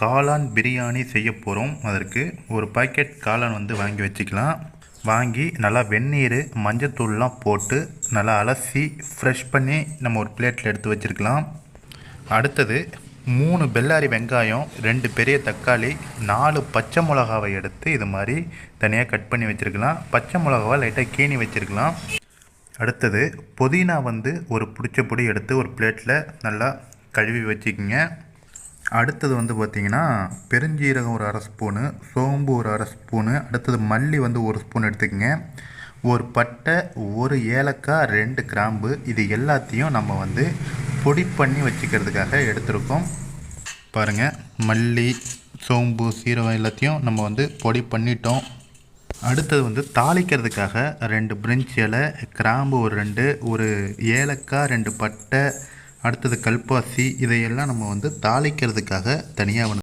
காளான் பிரியாணி செய்ய போகிறோம் அதற்கு ஒரு பாக்கெட் காளான் வந்து வாங்கி வச்சுக்கலாம். வாங்கி நல்லா வெந்நீர் மஞ்சத்தூள்லாம் போட்டு நல்லா அலசி ஃப்ரெஷ் பண்ணி நம்ம ஒரு பிளேட்டில் எடுத்து வச்சுருக்கலாம். அடுத்தது மூணு பெல்லாரி வெங்காயம் ரெண்டு பெரிய தக்காளி நாலு பச்சை மிளகாவை எடுத்து இது மாதிரி தனியாக கட் பண்ணி வச்சுருக்கலாம். பச்சை மிளகாவை லைட்டாக கீனி வச்சுருக்கலாம். அடுத்தது புதினா வந்து ஒரு பிடிச்ச பொடி எடுத்து ஒரு பிளேட்டில் நல்லா கழுவி வச்சுக்கிங்க. அடுத்தது வந்து பார்த்திங்கன்னா பெருஞ்சீரகம் ஒரு அரை ஸ்பூனு சோம்பு ஒரு அரை ஸ்பூனு அடுத்தது மல்லி வந்து ஒரு ஸ்பூன் எடுத்துக்கோங்க. ஒரு பட்டை ஒரு ஏலக்காய் ரெண்டு கிராம்பு இது எல்லாத்தையும் நம்ம வந்து பொடி பண்ணி வச்சுக்கிறதுக்காக எடுத்திருக்கோம். பாருங்கள் மல்லி சோம்பு சீரகம் எல்லாத்தையும் நம்ம வந்து பொடி பண்ணிட்டோம். அடுத்தது வந்து தாளிக்கிறதுக்காக ரெண்டு பிரிஞ்ச் இலை கிராம்பு ஒரு ரெண்டு ஒரு ஏலக்காய் ரெண்டு பட்டை அடுத்தது கல்பாசி இதையெல்லாம் நம்ம வந்து தாளிக்கிறதுக்காக தனியாக வந்து